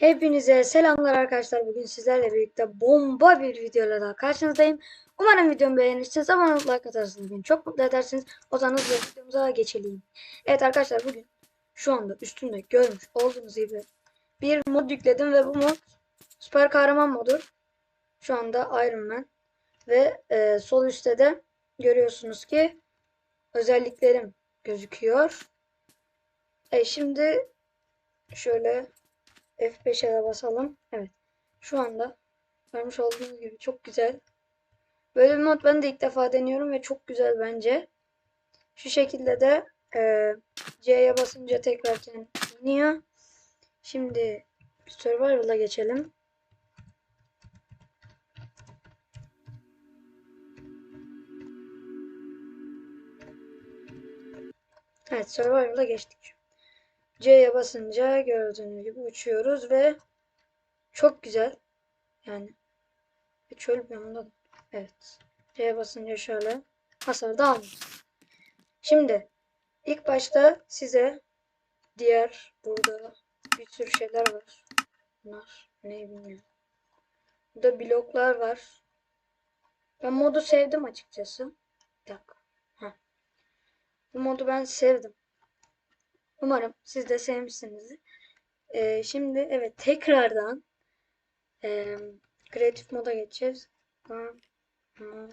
Hepinize selamlar arkadaşlar. Bugün sizlerle birlikte bomba bir videoyla daha karşınızdayım. Umarım videomu beğenirsiniz. Abone olup like atarsınız. Beni çok mutlu edersiniz. O zaman hızlı videomuza geçelim. Evet arkadaşlar bugün şu anda üstümde görmüş olduğunuz gibi bir mod yükledim ve bu mod süper kahraman modu. Şu anda Iron Man. Ve e, sol üstte de görüyorsunuz ki özelliklerim gözüküyor. E, şimdi şöyle F5'e de basalım. Evet. Şu anda görmüş olduğunuz gibi çok güzel. Böyle bir mod ben de ilk defa deniyorum ve çok güzel bence. Şu şekilde de e, C'ye basınca tekrar kendini iniyor. Şimdi Survival'a geçelim. Evet Survival'a geçtik. C'ye basınca gördüğünüz gibi uçuyoruz ve çok güzel. Yani çöl anda. Evet. C'ye basınca şöyle hasar da almıyoruz. Şimdi ilk başta size diğer burada bir sürü şeyler var. Bunlar ne bilmiyorum. Burada bloklar var. Ben modu sevdim açıkçası. Bir dakika. Heh. Bu modu ben sevdim. Umarım siz de sevmişsinizdir. Ee, şimdi evet tekrardan e, kreatif moda geçeceğiz. Ha, ha.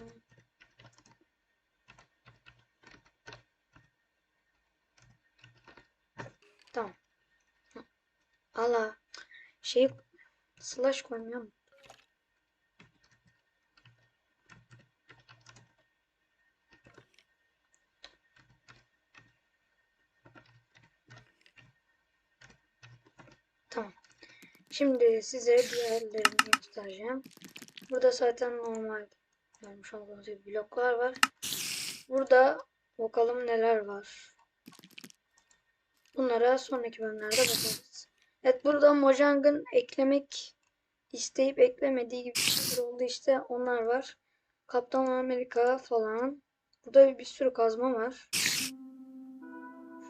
Tamam. Allah şey slash koymuyorum. Tamam. Şimdi size diğerlerini göstereceğim. Burada zaten normal görmüş olduğunuz gibi bloklar var. Burada bakalım neler var. Bunlara sonraki bölümlerde bakarız. Evet burada Mojang'ın eklemek isteyip eklemediği gibi şeyler oldu işte onlar var. Kaptan Amerika falan. Burada bir sürü kazma var.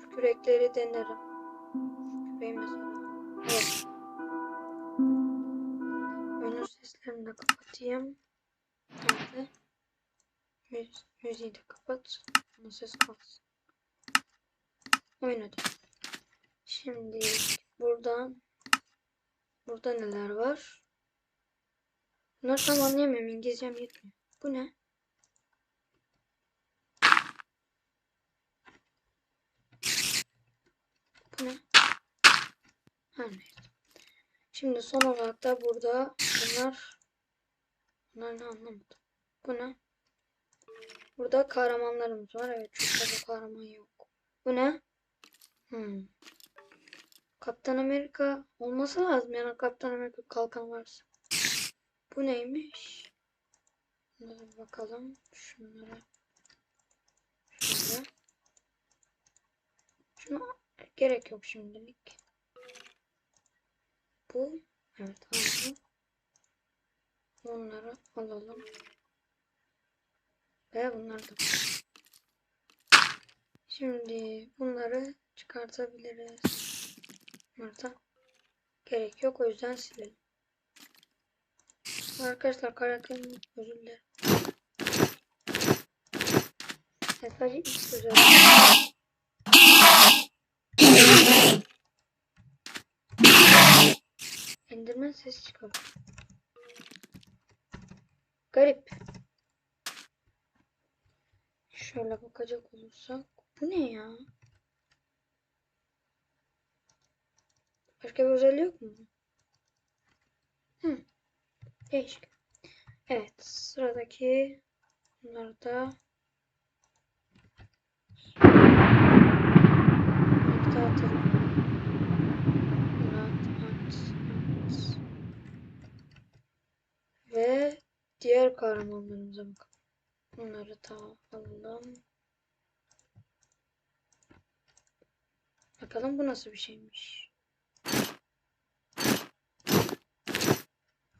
Şu kürekleri denerim. Küreği mesela. Evet. Seslerini de kapatayım. Nerede? Müz müziği de kapat. Ama ses kalsın. Oynadım. Şimdi buradan burada neler var? Bunları tam anlayamıyorum. İngilizcem yetmiyor. Bu ne? Bu ne? Her neyse. Şimdi son olarak da burada bunlar bunlar ne anlamadım. Bu ne? Burada kahramanlarımız var. Evet çok fazla kahraman yok. Bu ne? Hmm. Kaptan Amerika olması lazım yani Kaptan Amerika kalkan varsa. Bu neymiş? Bunlara bakalım. Şunlara. Şöyle. Şuna gerek yok şimdilik. Bu. Evet aldım. Bunları alalım. Ve bunları da. Şimdi bunları çıkartabiliriz. Bunları da gerek yok. O yüzden silelim. Arkadaşlar karakterim özür dilerim. Evet, sadece ilk özel. Enderman ses çıkıyor. Garip. Şöyle bakacak olursak. Bu ne ya? Başka bir özelliği yok mu? Hı. Değişik. Evet. Sıradaki bunlar da Nokta atalım. Bunu at, at, at. Ve diğer kahramanlarımıza. Bunları da alalım. Bakalım bu nasıl bir şeymiş.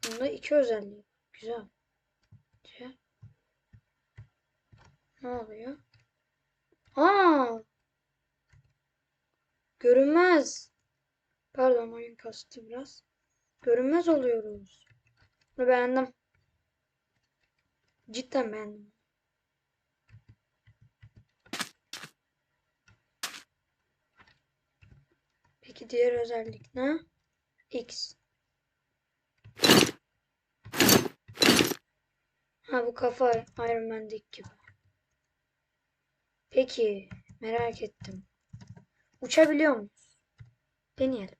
Bunda iki özelliği. Güzel. Diğer. Ne oluyor? Aa! Görünmez. Pardon oyun kastı biraz. Görünmez oluyoruz. Bunu beğendim. Cidden. Peki diğer özellik ne? X. Ha bu kafa Iron Man'deki gibi. Peki merak ettim. Uçabiliyor muyuz? Deneyelim.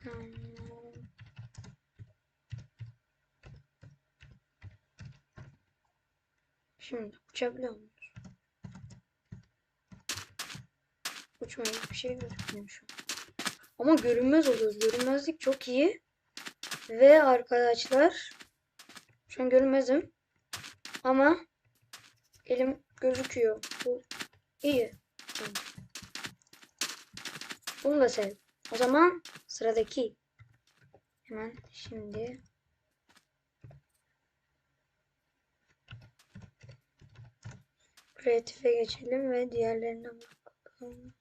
Hmm. Şimdi uçabiliyor muyuz? Uçmaya bir şey gözükmüyor şu an. Ama görünmez oluyoruz. Görünmezlik çok iyi. Ve arkadaşlar şu an görünmezim. Ama elim gözüküyor. Bu iyi. Bunu da sev. O zaman sıradaki. Hemen şimdi. Kreatife geçelim ve diğerlerine bakalım.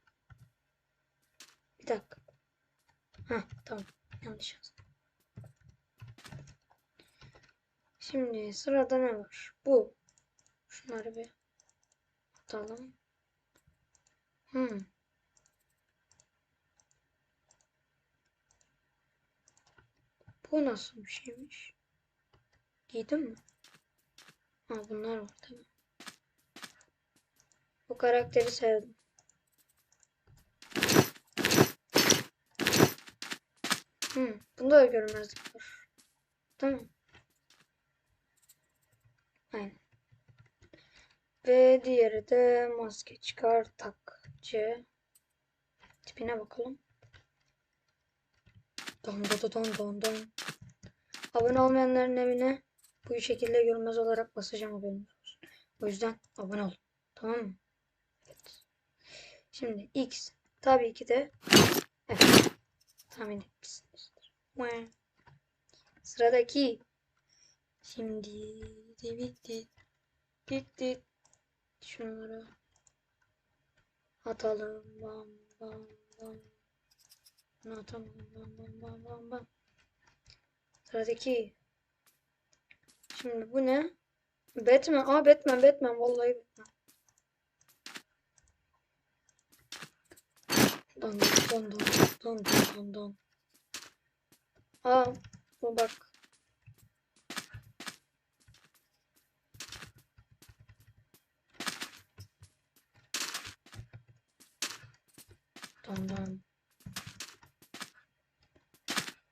Bir dakika. Ha tamam. Yanlış yazdım. Şimdi sırada ne var? Bu. Şunları bir atalım. Hmm. Bu nasıl bir şeymiş? Giydim mi? Ha bunlar var tamam. Bu karakteri sevdim. Hmm, bunda da görünmezlik var. Tamam. Aynen. Ve diğeri de maske çıkar tak C. Tipine bakalım. Don don don don don. Abone olmayanların evine bu şekilde görünmez olarak basacağım haberiniz. O yüzden abone olun. Tamam mı? Şimdi X tabii ki de evet. Tahmin etmişsinizdir. Sıradaki şimdi bitti. Bitti. Şunları atalım. Bam bam bam. Bunu atalım. Bam bam bam bam bam. Sıradaki. Şimdi bu ne? Batman. Aa Batman Batman. Vallahi Batman. Don don don don don don don. Aa bu bak. Don don.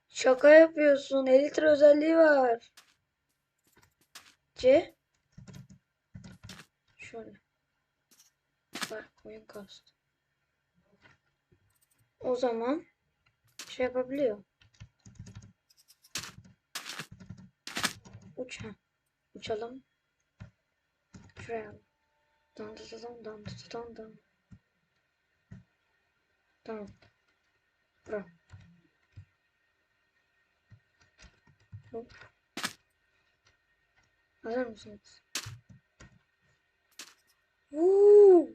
Şaka yapıyorsun. Elitra özelliği var. C. Şöyle. Bak oyun kastı. O zaman şey yapabiliyor. Uç ha. Uçalım. Şuraya. Dan dan dan dan dan dan. Tamam. Bura. Hop. Hazır mısınız? Woo!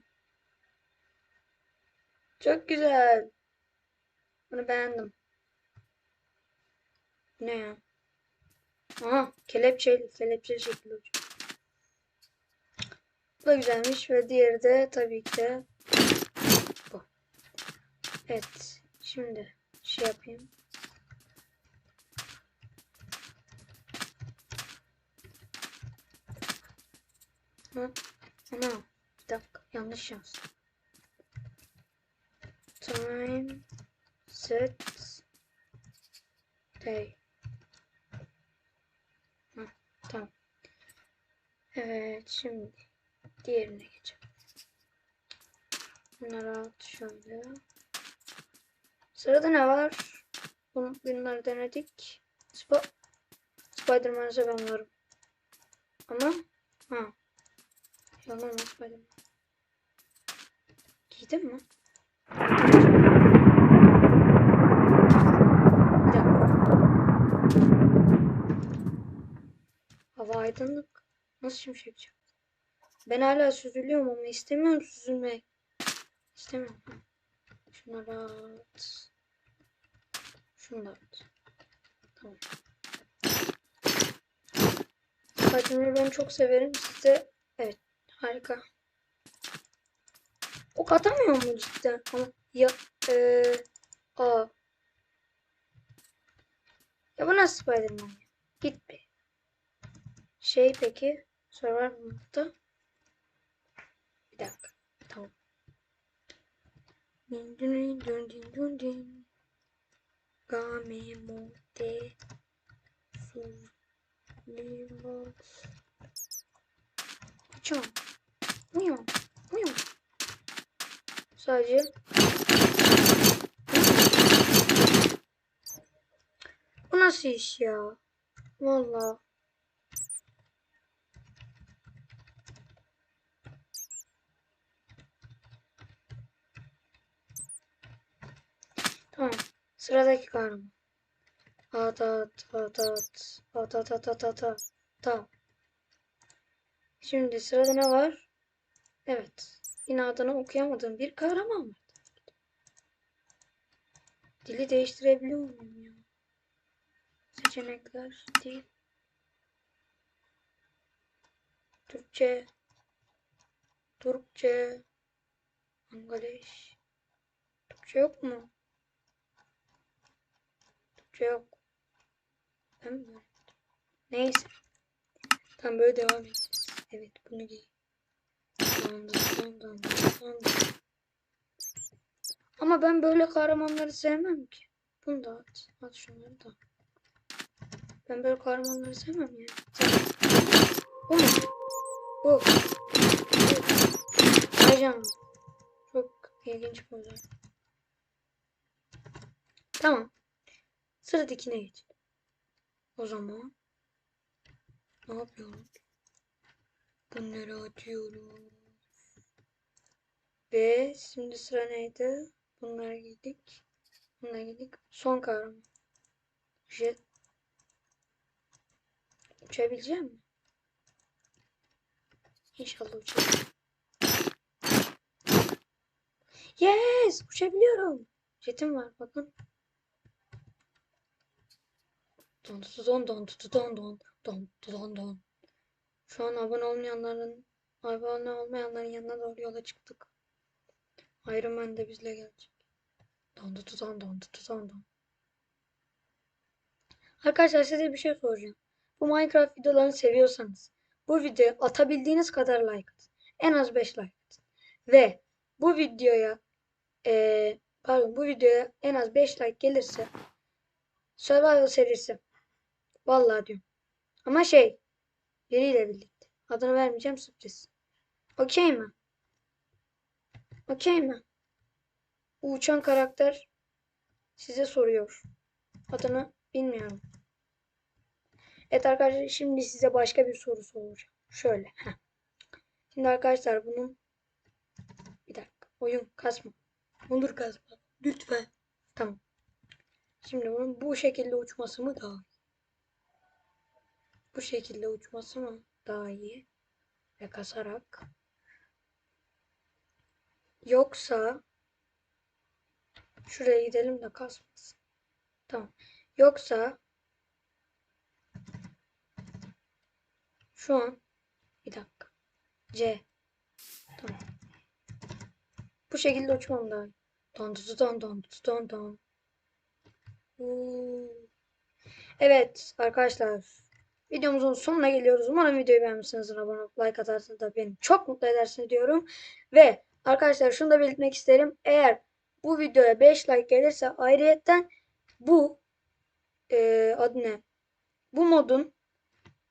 Çok güzel. Bunu beğendim. Ne ya? Aha kelepçeli, kelepçeli şekilde uçuyor. Bu da güzelmiş ve diğeri de tabii ki de bu. Evet. Şimdi şey yapayım. Ha, ana bir dakika yanlış yazdım. Time set day. Ha, tamam. Evet şimdi diğerine geçelim. Bunları at şöyle. Sırada ne var? Bunları denedik. Sp Spider-Man'ı varım. Ama ha. Yalan mı Spider-Man? Mi? Bir dakika. Hava aydınlık. Nasıl şimşek çaktı? Ben hala süzülüyorum ama istemiyorum süzülmek. İstemiyorum. Şunları at. Da at. Kaçmayı ben çok severim. Siz de evet harika. Ok atamıyor mu cidden? Ama ya eee aa. Ya bu nasıl Spiderman? Git be. Şey peki Survivor modda bir dakika. Tamam. Din din din din din din. Game mode survival. Uçam. Uyan. Uyan. Sadece Bu nasıl iş ya? Vallahi. Tamam. Sıradaki kahraman. At at at at. At at at at at at. Şimdi sırada ne var? Evet. Yine adını okuyamadığım bir kahraman var. Dili değiştirebiliyor muyum ya? Seçenekler, dil. Türkçe. Türkçe. İngiliz. Türkçe yok mu? Türkçe yok. Neyse. Tam böyle devam edeceğiz. Evet bunu giy. Ama ben böyle kahramanları sevmem ki. Bunu da at. At şunları da. Ben böyle kahramanları sevmem ya. Bu mu? Bu. Bu. Ajan. Çok ilginç olay. Tamam. Sıradakine geç. O zaman ne yapıyorum? Bunları açıyorum. Ve şimdi sıra neydi? Bunları giydik. Bunları giydik. Son kahraman. Jet. Uçabileceğim mi? İnşallah uçarım. Yes! Uçabiliyorum. Jetim var bakın. Don don don don don don don don. Şu an abone olmayanların abone olmayanların yanına doğru yola çıktık. Iron Man de bizle gelecek. Don don don don don. Arkadaşlar size bir şey soracağım. Bu Minecraft videolarını seviyorsanız bu videoya atabildiğiniz kadar like atın. En az 5 like atın. Ve bu videoya eee pardon bu videoya en az 5 like gelirse Survival serisi. Vallahi diyorum. Ama şey biriyle birlikte. Adını vermeyeceğim sürpriz. Okey mi? Okey mi? Bu uçan karakter size soruyor. Adını bilmiyorum. Evet arkadaşlar şimdi size başka bir soru soracağım. Şöyle. Heh. Şimdi arkadaşlar bunun bir dakika. Oyun kasma. Olur kasma. Lütfen. Tamam. Şimdi bunun bu şekilde uçması mı daha? Bu şekilde uçması mı daha iyi? Ve kasarak. Yoksa şuraya gidelim de kasmasın. Tamam. Yoksa şu an bir dakika. C. Tamam. Bu şekilde uçmam daha iyi. Don don don don don don. Evet arkadaşlar. Videomuzun sonuna geliyoruz. Umarım videoyu beğenmişsinizdir. Abone olup like atarsınız da beni çok mutlu edersiniz diyorum. Ve arkadaşlar şunu da belirtmek isterim. Eğer bu videoya 5 like gelirse ayrıyetten bu e, adı ne? Bu modun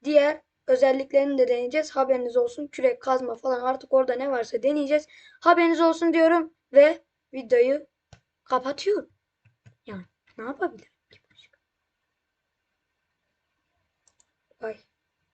diğer özelliklerini de deneyeceğiz. Haberiniz olsun. Kürek kazma falan artık orada ne varsa deneyeceğiz. Haberiniz olsun diyorum ve videoyu kapatıyorum. Yani ne yapabilirim?